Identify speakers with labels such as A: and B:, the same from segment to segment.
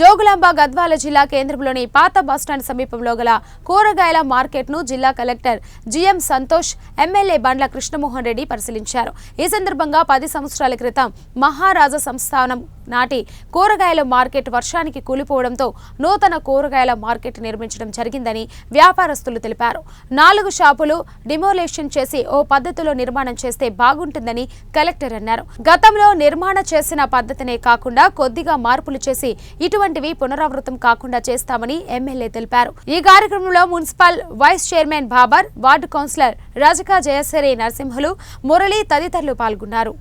A: జోగులాంబ గద్వాల జిల్లా కేంద్రంలోని పాత బస్టాండ్ సమీపంలో గల కూరగాయల మార్కెట్ను జిల్లా collector GM Santosh MLA Bandla Krishnamohan Reddy పరిశీలించారు. ఈ సందర్భంగా పది సంవత్సరాల క్రితం మహారాజా సంస్థానం నాటి కూరగాయల మార్కెట్ వర్షానికి కూలిపోవడంతో నూతన కూరగాయల మార్కెట్ నిర్మించడం జరిగిందని వ్యాపారస్తులు తెలిపారు. నాలుగు షాపులు డిమోలేషన్ చేసి ఓ పద్ధతిలో నిర్మాణం చేస్తే బాగుంటుందని కలెక్టర్ అన్నారు. గతంలో నిర్మాణ చేసిన పద్ధతినే కాకుండా కొద్దిగా మార్పులు చేసి ఇటువంటివి పునరావృతం కాకుండా చేస్తామని ఎమ్మెల్యే తెలిపారు. ఈ కార్యక్రమంలో municipal vice chairman Babar ward councillor Rajaka Jayashree Narasimhulu Murali తదితరులు పాల్గొన్నారు.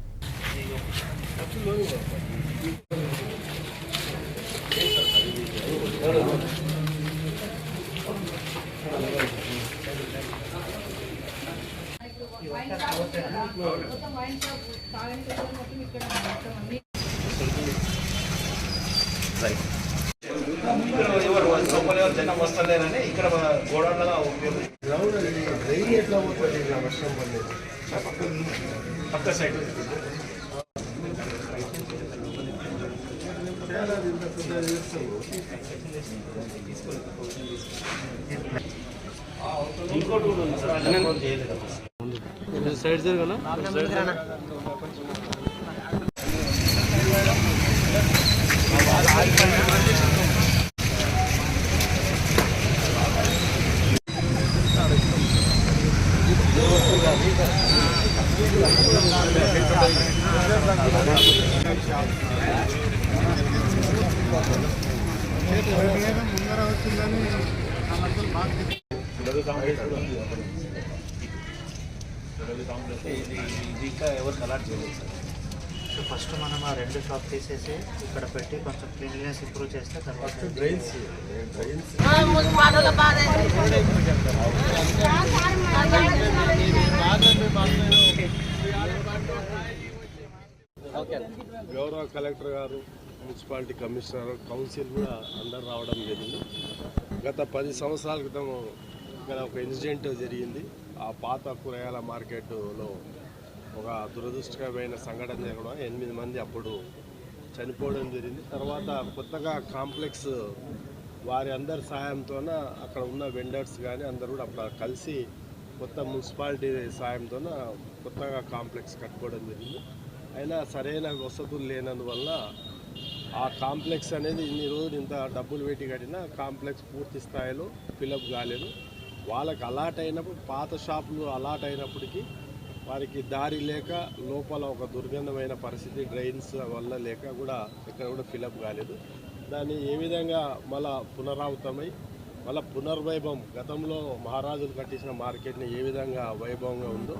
B: జనం వస్తలేరని ఇక్కడ గోడౌన్లుగా ఉపయోగం
C: ఎట్లా పోతుంది వర్షం పడలేదు
B: పక్క సైడ్
C: చాలా ఇంత పెద్ద చేస్తాము
B: ఇంకోటి కూడా ఉంది సార్. అన్నం చేయలేదు
C: సైడ్ జరగనా
B: ఇది ఇంకా ఎవరు అలాట్ చేయలేదు సార్
D: సో ఫస్ట్ మనం ఆ రెండు షాప్ తీసేసి ఇక్కడ పెట్టి కొంచెం క్లీన్లీనెస్ ఇంప్రూవ్ చేస్తే తర్వాత
C: డ్రైన్స్ కలెక్టర్ గారు మున్సిపాలిటీ కమిషనర్ కౌన్సిల్ కూడా అందరు రావడం జరిగింది. గత పది సంవత్సరాల క్రితం ఇక్కడ ఒక ఇన్సిడెంట్ జరిగింది. ఆ పాత కూరగాయల మార్కెట్లో ఒక దురదృష్టకరమైన సంఘటన జరగడం ఎనిమిది మంది అప్పుడు చనిపోవడం జరిగింది. తర్వాత కొత్తగా కాంప్లెక్స్ వారి అందరి సహాయంతోన అక్కడ ఉన్న వెండర్స్ కానీ అందరూ కూడా అప్పుడు కలిసి కొత్త మున్సిపాలిటీ సాయంతోన కొత్తగా కాంప్లెక్స్ కట్టుకోవడం జరిగింది. అయినా సరైన వసతులు లేనందువల్ల ఆ కాంప్లెక్స్ అనేది ఇన్ని రోజులు ఇంత డబ్బులు పెట్టి కట్టినా కాంప్లెక్స్ పూర్తి స్థాయిలో ఫిలప్ కాలేదు. వాళ్ళకి అలాట్ అయినప్పుడు పాత షాపులు అలాట్ అయినప్పటికీ వారికి దారి లేక లోపల ఒక దుర్గంధమైన పరిస్థితి డ్రైన్స్ వల్ల లేక కూడా ఎక్కడ కూడా ఫిలప్ కాలేదు. దాన్ని ఏ విధంగా మళ్ళా పునరావృతమై మళ్ళా పునర్వైభవం గతంలో మహారాజులు కట్టించిన మార్కెట్ని ఏ విధంగా వైభవంగా ఉందో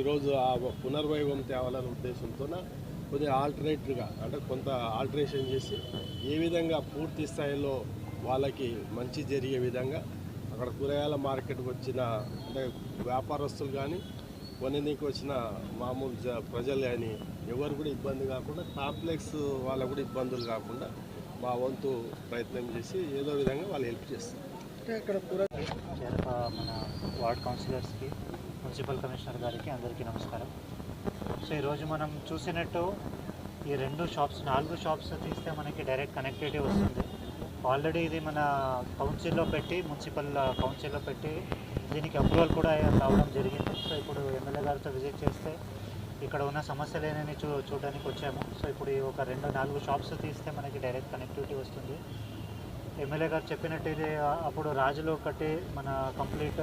C: ఈరోజు ఆ పునర్వైభవం తేవాలనే ఉద్దేశంతోన కొద్దిగా ఆల్టర్నేట్గా అంటే కొంత ఆల్టరేషన్ చేసి ఏ విధంగా పూర్తి స్థాయిలో వాళ్ళకి మంచి జరిగే విధంగా అక్కడ కూరగాయల మార్కెట్కి వచ్చిన అంటే వ్యాపారస్తులు కానీ కొనేందుకు వచ్చిన మామూలు జ- ప్రజలు కానీ ఎవరు కూడా ఇబ్బంది కాకుండా కాంప్లెక్స్ వాళ్ళకు కూడా ఇబ్బందులు కాకుండా మా వంతు ప్రయత్నం చేసి ఏదో విధంగా వాళ్ళు హెల్ప్ చేస్తారు.
D: చేరప మన వార్డ్ కౌన్సిలర్స్కి మున్సిపల్ కమిషనర్ గారికి అందరికీ నమస్కారం. సో ఈరోజు మనం చూసినట్టు ఈ రెండు షాప్స్ నాలుగు షాప్స్ తీస్తే మనకి డైరెక్ట్ కనెక్టివిటీ వస్తుంది. ఆల్రెడీ ఇది మన కౌన్సిల్లో పెట్టి మున్సిపల్ కౌన్సిల్లో పెట్టి దీనికి అప్రూవల్ కూడా రావడం జరిగింది. సో ఇప్పుడు ఎమ్మెల్యే గారితో విజిట్ చేస్తే ఇక్కడ ఉన్న సమస్యలు ఏనని చూ చూడడానికి వచ్చాము. సో ఇప్పుడు ఈ ఒక రెండు నాలుగు షాప్స్ తీస్తే మనకి డైరెక్ట్ కనెక్టివిటీ వస్తుంది. ఎమ్మెల్యే గారు చెప్పినట్టు ఇది అప్పుడు రాజులో కట్టి మన కంప్లీట్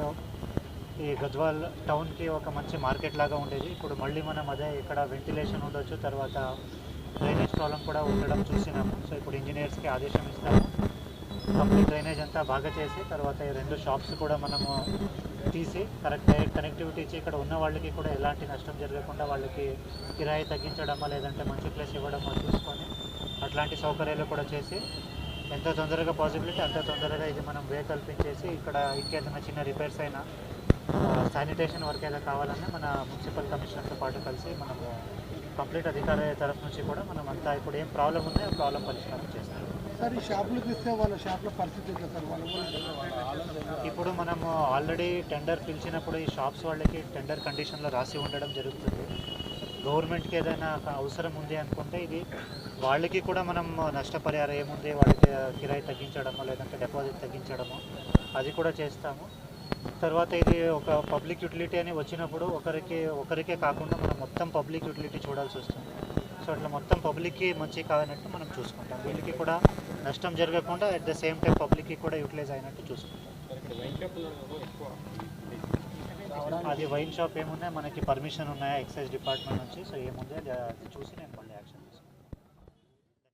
D: ఈ గద్వాల్ టౌన్కి ఒక మంచి మార్కెట్ లాగా ఉండేది. ఇప్పుడు మళ్ళీ మనం అదే ఇక్కడ వెంటిలేషన్ ఉండొచ్చు తర్వాత డ్రైనేజ్ ప్రాబ్లం కూడా ఉండడం చూసినాము. సో ఇప్పుడు ఇంజనీర్స్కి ఆదేశం ఇస్తాము. కంప్లీట్ డ్రైనేజ్ అంతా బాగా చేసి తర్వాత ఈ రెండు షాప్స్ కూడా మనము తీసి కరెక్ట్ కనెక్టివిటీ ఇచ్చి ఇక్కడ ఉన్న వాళ్ళకి కూడా ఎలాంటి నష్టం జరగకుండా వాళ్ళకి కిరాయి తగ్గించడమా లేదంటే మంచి ప్లేస్ ఇవ్వడమా చూసుకొని అట్లాంటి సౌకర్యాలు కూడా చేసి ఎంత తొందరగా పాసిబిలిటీ అంత తొందరగా ఇది మనం వే కల్పించేసి ఇక్కడ ఇంకేదైనా చిన్న రిపేర్స్ అయినా శానిటేషన్ వర్క్ ఏదైనా కావాలన్నా మన మున్సిపల్ కమిషనర్తో పాటు కలిసి మనము కంప్లీట్ అధికారి తరఫు నుంచి కూడా మనం అంతా ఇప్పుడు ఏం ప్రాబ్లం ఉందో ఆ ప్రాబ్లం పరిష్కారం చేస్తాం
E: సార్ ఈ షాపులు తీస్తే వాళ్ళ షాప్ల పరిస్థితి ఎట్లా సార్? వాళ్ళ కూడా
D: ఇప్పుడు మనము ఆల్రెడీ టెండర్ పిలిచినప్పుడు ఈ షాప్స్ వాళ్ళకి టెండర్ కండిషన్లో రాసి ఉండడం జరుగుతుంది. గవర్నమెంట్కి ఏదైనా అవసరం ఉంది అనుకుంటే ఇది వాళ్ళకి కూడా మనం నష్టపరిహారం ఏముంది వాళ్ళకి కిరాయి తగ్గించడమో లేదంటే డిపాజిట్ తగ్గించడమో అది కూడా చేస్తాము. తర్వాత ఇది ఒక పబ్లిక్ యూటిలిటీ అని వచ్చినప్పుడు ఒకరికి ఒకరికే కాకుండా మనం మొత్తం పబ్లిక్ యూటిలిటీ చూడాల్సి వస్తుంది. సో అట్లా మొత్తం పబ్లిక్కి మంచి కాదన్నట్టు మనం చూసుకుంటాం. వీళ్ళకి కూడా నష్టం జరగకుండా అట్ ద సేమ్ టైం పబ్లిక్కి కూడా యూటిలైజ్ అయినట్టు చూసుకుంటాం. అది వైన్ షాప్ ఏమున్నాయి? మనకి పర్మిషన్ ఉన్నాయా? ఎక్సైజ్ డిపార్ట్మెంట్ నుంచి. సో ఏముంది? అది చూసి నేను